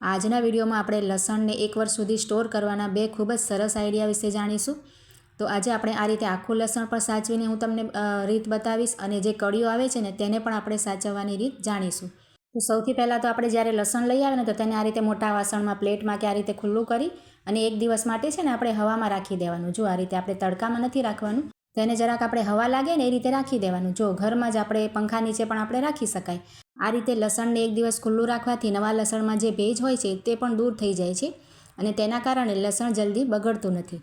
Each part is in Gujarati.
આજના વિડીયોમાં આપણે લસણને એક વર્ષ સુધી સ્ટોર કરવાના બે ખૂબ જ સરસ આઈડિયા વિશે જાણીશું. તો આજે આપણે આ રીતે આખું લસણ પણ સાચવીને હું તમને રીત બતાવીશ અને જે કળીઓ આવે છે ને તેને પણ આપણે સાચવવાની રીત જાણીશું. તો સૌથી પહેલાં તો આપણે જ્યારે લસણ લઈ આવે ને તો તેને આ રીતે મોટા વાસણમાં પ્લેટમાં કે આ રીતે ખુલ્લું કરી અને એક દિવસ માટે છે ને આપણે હવામાં રાખી દેવાનું. જો આ રીતે આપણે તડકામાં નથી રાખવાનું, તેને જરાક આપણે હવા લાગે ને એ રીતે રાખી દેવાનું. જો ઘરમાં જ આપણે પંખા નીચે પણ આપણે રાખી શકાય. આ રીતે લસણને એક દિવસ ખુલ્લું રાખવાથી નવા લસણમાં જે ભેજ હોય છે તે પણ દૂર થઈ જાય છે અને તેના કારણે લસણ જલ્દી બગડતું નથી.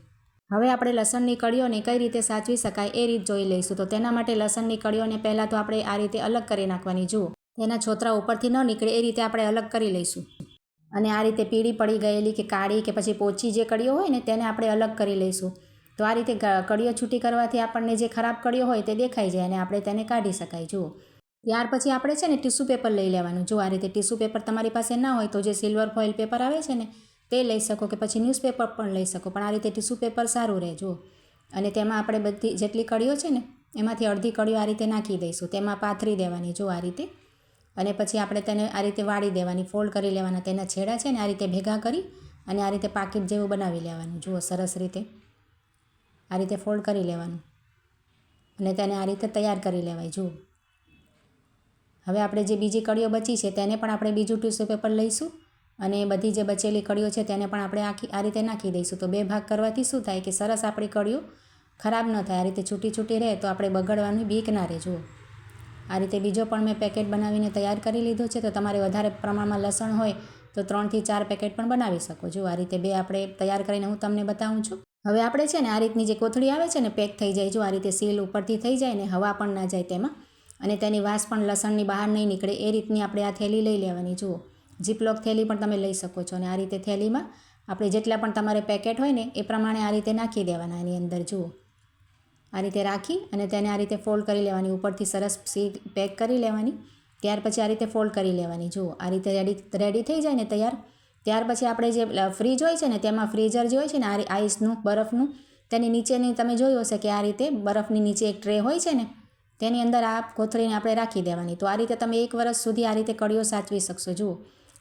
હવે આપણે લસણની કળીઓને કઈ રીતે સાચવી શકાય એ રીત જોઈ લઈશું. તો તેના માટે લસણની કળીઓને પહેલાં તો આપણે આ રીતે અલગ કરી નાખવાની. જુઓ, તેના છોતરા ઉપરથી ન નીકળે એ રીતે આપણે અલગ કરી લઈશું. અને આ રીતે પીળી પડી ગયેલી કે કાળી કે પછી પોચી જે કળીઓ હોય ને તેને આપણે અલગ કરી લઈશું. તો આ રીતે કળીઓ છૂટી કરવાથી આપણને જે ખરાબ કળીઓ હોય તે દેખાઈ જાય અને આપણે તેને કાઢી શકાય. જુઓ ત્યાર પછી આપણે છે ને ટીશ્યુ પેપર લઈ લેવાનું. જો આ રીતે ટીસ્યુ પેપર તમારી પાસે ના હોય તો જે સિલ્વર ફોઇલ પેપર આવે છે ને, તે લઈ શકો કે પછી ન્યૂઝપેપર પણ લઈ શકો. પણ આ રીતે ટીસ્યુ પેપર સારું રહે જો અને તેમાં આપણે બધી જેટલી કળીઓ છે ને, એમાંથી અડધી કળીઓ આ રીતે નાખી દઈશું. તેમાં પાથરી દેવાની જો આ રીતે. અને પછી આપણે તેને આ રીતે વાળી દેવાની, ફોલ્ડ કરી લેવાના. તેના છેડા છે ને આ રીતે ભેગા કરી અને આ રીતે પાકીટ જેવું બનાવી લેવાનું. જુઓ સરસ રીતે. આ રીતે ફોલ્ડ કરી લેવાનું. અને તેને આ રીતે તૈયાર કરી લેવાય. જુઓ. હવે આપણે જે બીજી કળીઓ બચી છે તેને પણ આપણે બીજું ટીશ્યુ પેપર લઈશું અને બધી જે બચેલી કળીઓ છે તેને પણ આપણે આખી આ રીતે નાખી દઈશું. તો બે ભાગ કરવાથી શું થાય કે સરસ આપણી કળીઓ ખરાબ ન થાય. આ રીતે છૂટી છૂટી રહે તો આપણે બગડવાની બીક ના રહે. જુઓ. આ રીતે બીજો પણ મેં પેકેટ બનાવીને તૈયાર કરી લીધો છે. તો તમારે વધારે પ્રમાણમાં લસણ હોય તો ત્રણથી ચાર પેકેટ પણ બનાવી શકો. છો આ રીતે બે આપણે તૈયાર કરીને હું તમને બતાવું છું. હવે આપણે છે ને આ રીતની જે કોથળી આવે છે ને પેક થઈ જાય. જો આ રીતે સીલ ઉપરથી થઈ જાય ને હવા પણ ના જાય તેમાં. અને તેની વાસ પણ લસણની બહાર નહીં નીકળે, એ રીતની આપણે આ થેલી લઈ લેવાની. જુઓ જીપલોક થેલી પણ તમે લઈ શકો છો અને આ રીતે થેલીમાં આપણે જેટલા પણ તમારે પેકેટ હોય ને, એ પ્રમાણે આ રીતે નાખી દેવાના એની અંદર. જુઓ, આ રીતે રાખી અને તેને આ રીતે ફોલ્ડ કરી લેવાની, ઉપરથી સરસ સીટ પેક કરી લેવાની, ત્યાર પછી આ રીતે ફોલ્ડ કરી લેવાની. જુઓ, આ રીતે રેડી રેડી થઈ જાય ને તૈયાર, ત્યાર પછી આપણે જે ફ્રીજ હોય છે ને, તેમાં ફ્રીઝર જે હોય છે ને, આ આઈસનું બરફનું, તેની નીચેની તમે જોયું હશે કે આ રીતે બરફની નીચે એક ટ્રે હોય છે ને તેની અંદર આ કોથળીને આપણે રાખી દેવાની. તો આ રીતે તમે એક વર્ષ સુધી આ રીતે કળીઓ સાચવી શકશો. જુઓ,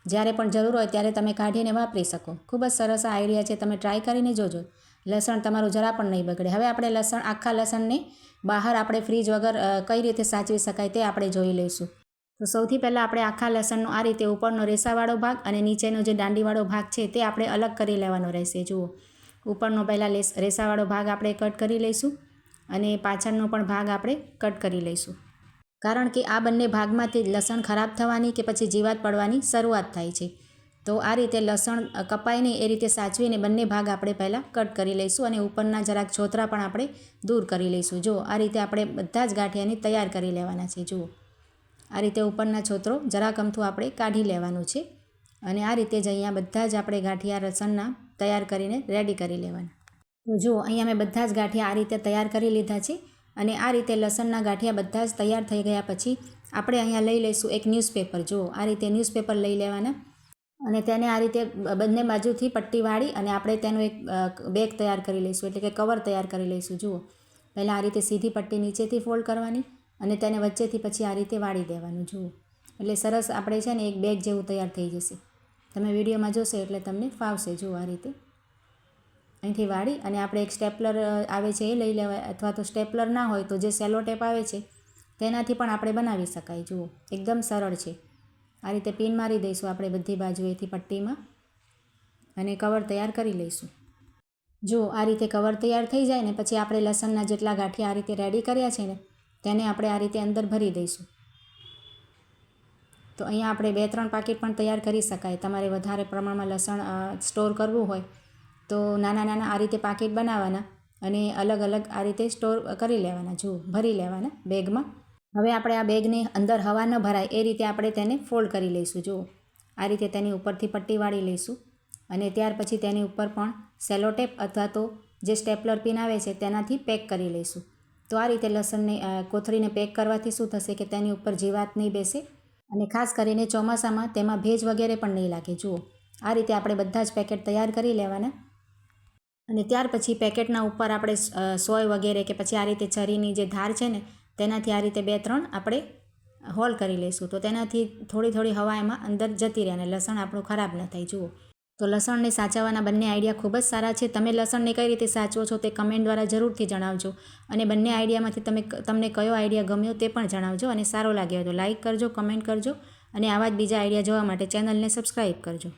જ્યારે પણ જરૂર હોય ત્યારે તમે કાઢીને વાપરી શકો. ખૂબ જ સરસ આ આઈડિયા છે. તમે ટ્રાય કરીને જોજો. લસણ તમારું જરા પણ નહીં બગડે. હવે આપણે લસણ, આખા લસણને બહાર આપણે ફ્રીજ વગર કઈ રીતે સાચવી શકાય તે આપણે જોઈ લઈશું. તો સૌથી પહેલાં આપણે આખા લસણનો આ રીતે ઉપરનો રેસાવાળો ભાગ અને નીચેનો જે દાંડીવાળો ભાગ છે તે આપણે અલગ કરી લેવાનો રહેશે. જુઓ, ઉપરનો પહેલાં રેસાવાળો ભાગ આપણે કટ કરી લઈશું. અને પાછળનો પણ ભાગ આપણે કટ કરી લઈશું. કારણ કે આ બંને ભાગમાંથી લસણ ખરાબ થવાની કે પછી જીવાત પડવાની શરૂઆત થાય છે. તો આ રીતે લસણ કપાઈને એ રીતે સાચવીને બંને ભાગ આપણે પહેલાં કટ કરી લઈશું અને ઉપરના જરાક છોતરા પણ આપણે દૂર કરી લઈશું. જો આ રીતે આપણે બધા જ ગાંઠિયાને તૈયાર કરી લેવાના છે. જુઓ. આ રીતે ઉપરના છોતરો જરાક અમથું આપણે કાઢી લેવાનું છે અને આ રીતે જ અહીંયા બધા જ આપણે ગાંઠિયા લસણના તૈયાર કરીને રેડી કરી લેવાના. તો જુઓ, અહીંયા મેં બધા જ ગાંઠિયા આ રીતે તૈયાર કરી લીધા છે અને આ રીતે લસણના ગાંઠિયા બધા જ તૈયાર થઈ ગયા પછી આપણે અહીંયા લઈ લઈશું એક ન્યૂઝપેપર જુઓ, આ રીતે ન્યૂઝપેપર લઈ લેવાના અને તેને આ રીતે બંને બાજુથી પટ્ટી વાળી અને આપણે તેનું એક બેગ તૈયાર કરી લઈશું, એટલે કે કવર તૈયાર કરી લઈશું. જુઓ, પહેલાં આ રીતે સીધી પટ્ટી નીચેથી ફોલ્ડ કરવાની અને તેને વચ્ચેથી પછી આ રીતે વાળી દેવાનું. જુઓ, એટલે સરસ આપણે છે ને એક બેગ જેવું તૈયાર થઈ જશે. તમે વિડીયોમાં જોશો એટલે તમને ફાવશે. જુઓ, આ રીતે અહીંથી વાળી અને આપણે એક સ્ટેપલર આવે છે એ લઈ લેવાય. અથવા તો સ્ટેપલર ના હોય તો જે સેલો ટેપ આવે છે, તેનાથી પણ આપણે બનાવી શકાય. જુઓ, એકદમ સરળ છે. આ રીતે પિન મારી દઈશું આપણે બધી બાજુએથી પટ્ટીમાં અને કવર તૈયાર કરી લઈશું. જો આ રીતે કવર તૈયાર થઈ જાય ને પછી આપણે લસણના જેટલા ગાંઠિયા આ રીતે રેડી કર્યા છે ને, તેને આપણે આ રીતે અંદર ભરી દઈશું. તો અહીંયા આપણે બે ત્રણ પાકીટ પણ તૈયાર કરી શકાય. તમારે વધારે પ્રમાણમાં લસણ સ્ટોર કરવું હોય તો નાના નાના આ રીતે પાકીટ બનાવવાના અને અલગ અલગ આ રીતે સ્ટોર કરી લેવાના જુઓ ભરી લેવાના બેગમાં. હવે આપણે આ બેગને અંદર હવા ન ભરાય એ રીતે આપણે તેને ફોલ્ડ કરી લઈશું જુઓ આ રીતે તેની ઉપરથી પટ્ટી વાળી લઈશું અને ત્યાર પછી તેની ઉપર પણ સેલોટેપ અથવા તો જે સ્ટેપલર પિન આવે છે તેનાથી પેક કરી લઈશું. તો આ રીતે લસણને કોથળીને પેક કરવાથી શું થશે કે તેની ઉપર જીવાત નહીં બેસે અને ખાસ કરીને ચોમાસામાં તેમાં ભેજ વગેરે પણ નહીં લાગે, જુઓ. આ રીતે આપણે બધા જ પેકેટ તૈયાર કરી લેવાના અને ત્યાર પછી પેકેટના ઉપર આપણે સોય વગેરે કે પછી આ રીતે છરીની જે ધાર છે ને, તેનાથી આ રીતે બે ત્રણ આપણે હોલ કરી લઈશું. તો તેનાથી થોડી થોડી હવા એમાં અંદર જતી રહે અને લસણ આપણું ખરાબ ન થાય. જુઓ. તો લસણને સાચવવાના બંને આઈડિયા ખૂબ જ સારા છે. તમે લસણને કઈ રીતે સાચવો છો તે કમેન્ટ દ્વારા જરૂરથી જણાવજો. અને બંને આઈડિયામાંથી તમે તમને કયો આઈડિયા ગમ્યો તે પણ જણાવજો અને સારો લાગ્યો તો લાઇક કરજો, કમેન્ટ કરજો અને આવા જ બીજા આઈડિયા જોવા માટે ચેનલને સબસ્ક્રાઈબ કરજો.